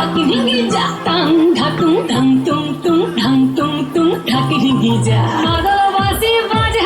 ঢাকি ঢিঙ্গি যা। টাং, ঢাকুং ঢাং তুং তুং ঢাং তুং তুং ঢাকি ঢিঙ্গি যা। মাদলবাসী বাজে